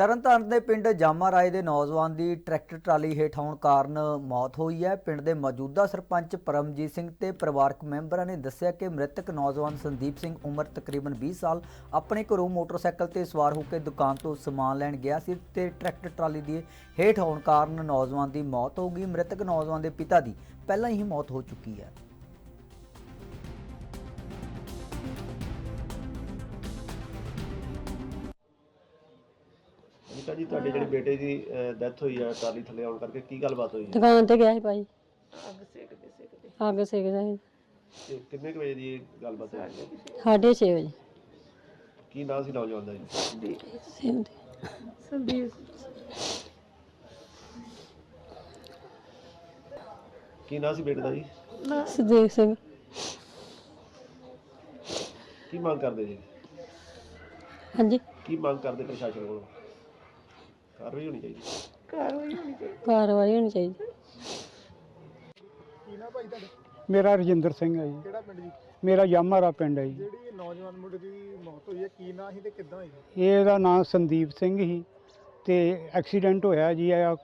ਤਰਨਤਾਰਨ ਦੇ ਪਿੰਡ ਜਾਮਾ ਰਾਏ ਦੇ ਨੌਜਵਾਨ ਦੀ ਟਰੈਕਟਰ ਟਰਾਲੀ ਹੇਠ ਆਉਣ ਕਾਰਨ ਮੌਤ ਹੋਈ ਹੈ। ਪਿੰਡ ਦੇ ਮੌਜੂਦਾ ਸਰਪੰਚ ਪਰਮਜੀਤ ਸਿੰਘ ਤੇ ਪਰਿਵਾਰਕ ਮੈਂਬਰਾਂ ਨੇ ਦੱਸਿਆ ਕਿ ਮ੍ਰਿਤਕ ਨੌਜਵਾਨ ਸੰਦੀਪ ਸਿੰਘ ਉਮਰ ਤਕਰੀਬਨ 20 ਸਾਲ ਆਪਣੇ ਘਰੋਂ ਮੋਟਰਸਾਈਕਲ ਤੇ ਸਵਾਰ ਹੋ ਕੇ ਦੁਕਾਨ ਤੋਂ ਸਮਾਨ ਲੈਣ ਗਿਆ ਸੀ ਤੇ ਟਰੈਕਟਰ ਟਰਾਲੀ ਦੀ ਹੇਠ ਆਉਣ ਕਾਰਨ ਨੌਜਵਾਨ ਦੀ ਮੌਤ ਹੋ ਗਈ। ਮ੍ਰਿਤਕ ਨੌਜਵਾਨ ਦੇ ਪਿਤਾ ਦੀ ਪਹਿਲਾਂ ਹੀ ਮੌਤ ਹੋ ਚੁੱਕੀ ਹੈ। ਨੀਤਾ ਜੀ ਤੁਹਾਡੇ ਜਿਹੜੇ ਬੇਟੇ ਦੀ ਡੈਥ ਹੋਈ ਆ ਟਰਾਲੀ ਥੱਲੇ ਆਉਣ ਕਰਕੇ ਕੀ ਗੱਲਬਾਤ ਹੋਈ? ਦੁਕਾਨ ਤੇ ਗਿਆ ਸੀ ਭਾਈ। ਅੱਗ ਸੇਕਦੇ ਸੇਕਦੇ। ਅੱਗ ਸੇਕਦਾ ਸੀ। ਤੇ ਕਿੰਨੇ ਕੁ ਵਜੇ ਦੀ ਇਹ ਗੱਲਬਾਤ ਹੋਈ? ਸਾਢੇ ਛੇ। ਵਜੇ। ਕੀ ਨਾਂ ਸੀ ਨੌਜਵਾਨ ਦਾ ਜੀ? ਕੀ ਨਾਂ ਸੀ ਬੇਟੇ ਦਾ ਜੀ? ਸਦੀਕ ਸਿੰਘ। ਕੀ ਮੰਗ ਕਰਦੇ ਜੀ? ਹਾਂਜੀ। ਕੀ ਮੰਗ ਕਰਦੇ ਪ੍ਰਸ਼ਾਸਨ ਕੋਲੋਂ? ਕਾਰਵਾਈ ਹੋਣੀ ਚਾਹੀਦੀ। ਕਾਰਵਾਈ ਹੋਣੀ ਚਾਹੀਦੀ। ਮੇਰਾ ਰਜਿੰਦਰ ਸਿੰਘ ਹੈ ਜੀ। ਕਿਹੜਾ ਪਿੰਡ ਜੀ? ਮੇਰਾ ਯਾਮਾਰਾ ਪਿੰਡ ਹੈ ਜੀ। ਜਿਹੜੀ ਨੌਜਵਾਨ ਮੁੰਡੇ ਦੀ ਮੌਤ ਹੋਈ ਹੈ ਕੀ ਨਾਂ ਸੀ ਤੇ ਕਿੱਦਾਂ ਹੋਈ? ਇਹਦਾ ਨਾਮ ਸੰਦੀਪ ਸਿੰਘ ਸੀ ਤੇ ਐਕਸੀਡੈਂਟ ਹੋਇਆ ਜੀ ਅ,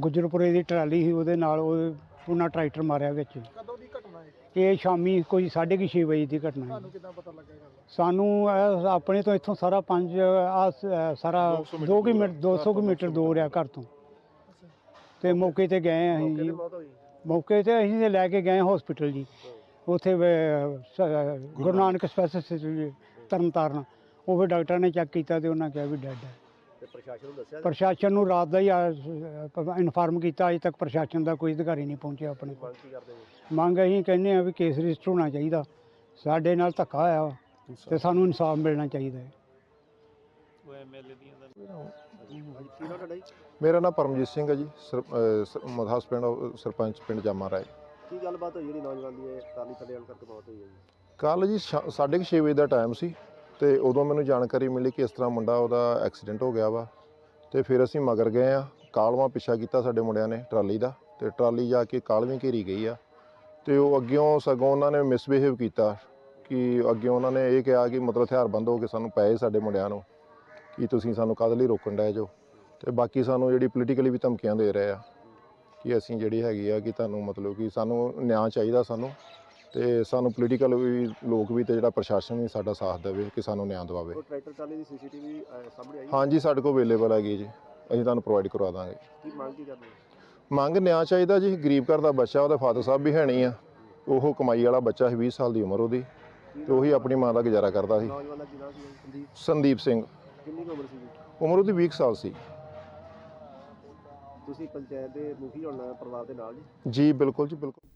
ਗੁੱਜਰਪੁਰੇ ਦੀ ਟਰਾਲੀ ਸੀ ਉਹਦੇ ਨਾਲ ਉਹ ਉਹਨਾਂ ਟਰੈਕਟਰ ਮਾਰਿਆ ਵਿੱਚ। ਕਦੋਂ ਹੈ ਇਹ ਸ਼ਾਮੀ ਕੋਈ 6:30 ਵਜੇ ਦੀ ਘਟਨਾ ਹੈ। ਤੁਹਾਨੂੰ ਕਿੱਦਾਂ ਪਤਾ ਲੱਗਾ ਇਹ ਗੱਲ ਦਾ? ਸਾਨੂੰ ਇਹ ਆਪਣੇ ਤੋਂ ਇੱਥੋਂ ਸਾਰਾ 5 ਆ ਸਾਰਾ 2 ਕਿਲੋਮੀਟਰ 200 ਕਿਲੋਮੀਟਰ ਦੂਰ ਆ ਘਰ ਤੋਂ। ਤੇ ਮੌਕੇ ਤੇ ਗਏ ਅਸੀਂ। ਜੀ ਮੌਤ ਹੋਈ। ਮੌਕੇ ਤੇ ਅਸੀਂ ਤੇ ਲੈ ਕੇ ਗਏ ਹਸਪੀਟਲ ਜੀ। ਉੱਥੇ ਵੇ- ਸ- ਗੁਰੂ ਨਾਨਕ। ਸਪੈਸ਼ਲਿਸਟ ਤਰਨ ਤਾਰਨ ਉਹ ਫਿਰ ਡਾਕਟਰ ਨੇ ਚੈੱਕ ਕੀਤਾ ਤੇ ਉਹਨਾਂ ਕਿਹਾ ਵੀ ਡੈਡ ਹੈ। ਪ੍ਰਸ਼ਾਸਨ ਨੂੰ ਦੱਸਿਆ ਪ੍ਰਸ਼ਾਸਨ ਨੂੰ ਰਾਤ ਦਾ ਹੀ ਇਨਫਾਰਮ ਕੀਤਾ ਅਜੇ ਤੱਕ ਪ੍ਰਸ਼ਾਸਨ ਦਾ ਕੋਈ ਅਧਿਕਾਰੀ ਨਹੀਂ ਪਹੁੰਚਿਆ ਆਪਣੇ ਕੋਲ। ਮੰਗ ਕੀ ਕਰਦੇ ਜੀ ਮੰਗ ਅਸੀਂ ਕਹਿੰਦੇ ਆ ਵੀ ਕੇਸ ਰਜਿਸਟਰ ਹੋਣਾ ਚਾਹੀਦਾ। ਸਾਡੇ ਨਾਲ ਧੱਕਾ ਹੋਇਆ ਤੇ ਸਾਨੂੰ ਇਨਸਾਫ ਮਿਲਣਾ ਚਾਹੀਦਾ ਹੈ। ਮੇਰਾ ਨਾਮ ਪਰਮਜੀਤ ਸਿੰਘ ਹੈ ਜੀ ਮਧਾਸ ਪਿੰਡ ਸਰਪੰਚ ਪਿੰਡ ਜਾਮਾ ਰਾਏ। ਕੀ ਗੱਲਬਾਤ ਹੋਈ ਜਿਹੜੀ ਨੌਜਵਾਨ ਦੀ ਇਹ ਟਰਾਲੀ ਥੱਲੇ ਕਰਕੇ ਮੌਤ ਹੋਈ ਹੈ ਜੀ? ਕੱਲ ਜੀ 6:30 ਵਜੇ ਦਾ ਟਾਈਮ ਸੀ। ਤੇ ਉਦੋਂ ਮੈਨੂੰ ਜਾਣਕਾਰੀ ਮਿਲੀ ਕਿ ਇਸ ਤਰ੍ਹਾਂ ਮੁੰਡਾ ਉਹਦਾ ਐਕਸੀਡੈਂਟ ਹੋ ਗਿਆ ਵਾ। ਤੇ ਫਿਰ ਅਸੀਂ ਮਗਰ ਗਏ ਆ। ਕਾਲਵਾ ਪਿੱਛਾ ਕੀਤਾ ਸਾਡੇ ਮੁੰਡਿਆਂ ਨੇ ਟਰਾਲੀ ਦਾ ਤੇ ਟਰਾਲੀ ਜਾ ਕੇ ਕਾਲਵੀਂ ਘੇਰੀ ਗਈ ਆ। ਤੇ ਉਹ ਅੱਗਿਓਂ ਸਗੋਂ ਉਹਨਾਂ ਨੇ ਮਿਸਬਿਹੇਵ ਕੀਤਾ ਕਿ ਅੱਗੇ ਉਹਨਾਂ ਨੇ ਇਹ ਕਿਹਾ ਕਿ ਮਤਲਬ ਹਥਿਆਰਬੰਦ ਹੋ ਕੇ ਸਾਨੂੰ ਪਏ ਸਾਡੇ ਮੁੰਡਿਆਂ ਨੂੰ ਕਿ ਤੁਸੀਂ ਸਾਨੂੰ ਕਾਹਦੇ ਲਈ ਰੋਕਣ ਡਏ ਜੋ। ਤੇ ਬਾਕੀ ਸਾਨੂੰ ਜਿਹੜੀ ਪੋਲੀਟੀਕਲੀ ਵੀ ਧਮਕੀਆਂ ਦੇ ਰਹੇ ਆ ਕਿ ਅਸੀਂ ਜਿਹੜੀ ਹੈਗੀ ਆ ਕਿ ਤੁਹਾਨੂੰ ਮਤਲਬ ਕਿ ਸਾਨੂੰ ਨਿਆਂ ਚਾਹੀਦਾ ਸਾਨੂੰ ਤੇ ਸਾਨੂੰ ਪੋਲੀਟੀਕਲ ਵੀ ਲੋਕ ਵੀ ਤੇ ਜਿਹੜਾ ਪ੍ਰਸ਼ਾਸਨ ਵੀ ਸਾਡਾ ਸਾਥ ਦੇਵੇ ਕਿ ਸਾਨੂੰ ਨਿਆਂ ਦਿਵਾਵੇ। ਉਹ ਟਰੈਕਟਰ ਟਰਾਲੀ ਦੀ ਸੀਸੀਟੀਵੀ ਸਾਹਮਣੇ ਆਈ? ਹਾਂਜੀ ਸਾਡੇ ਕੋਲ ਅਵੇਲੇਬਲ ਹੈਗੀ ਜੀ। ਅਸੀਂ ਤੁਹਾਨੂੰ ਪ੍ਰੋਵਾਈਡ ਕਰਵਾ ਦਾਂਗੇ। ਕੀ ਮੰਗ ਕੀ ਕਰਦੇ ਮੰਗ ਨਿਆਂ ਚਾਹੀਦਾ ਜੀ। ਗਰੀਬ ਘਰ ਦਾ ਬੱਚਾ ਉਹਦੇ ਫਾਦਰ ਸਾਹਿਬ ਵੀ ਹੈ ਨਹੀਂ ਆ। ਉਹ ਕਮਾਈ ਵਾਲਾ ਬੱਚਾ ਸੀ 20 ਸਾਲ ਦੀ ਉਮਰ ਉਹਦੀ। ਤੇ ਉਹੀ ਆਪਣੀ ਮਾਂ ਦਾ ਗੁਜ਼ਾਰਾ ਕਰਦਾ ਸੀ। ਸੰਦੀਪ। ਸਿੰਘ। ਕਿੰਨੀ ਉਮਰ ਸੀ ਉਮਰ ਉਹਦੀ 20 ਸਾਲ ਸੀ। ਤੁਸੀਂ ਪੰਚਾਇਤ ਦੇ ਮੁਖੀ ਹੋਣਾ ਪਰਿਵਾਰ ਦੇ ਨਾਲ ਜੀ? ਜੀ ਬਿਲਕੁਲ ਜੀ ਬਿਲਕੁਲ।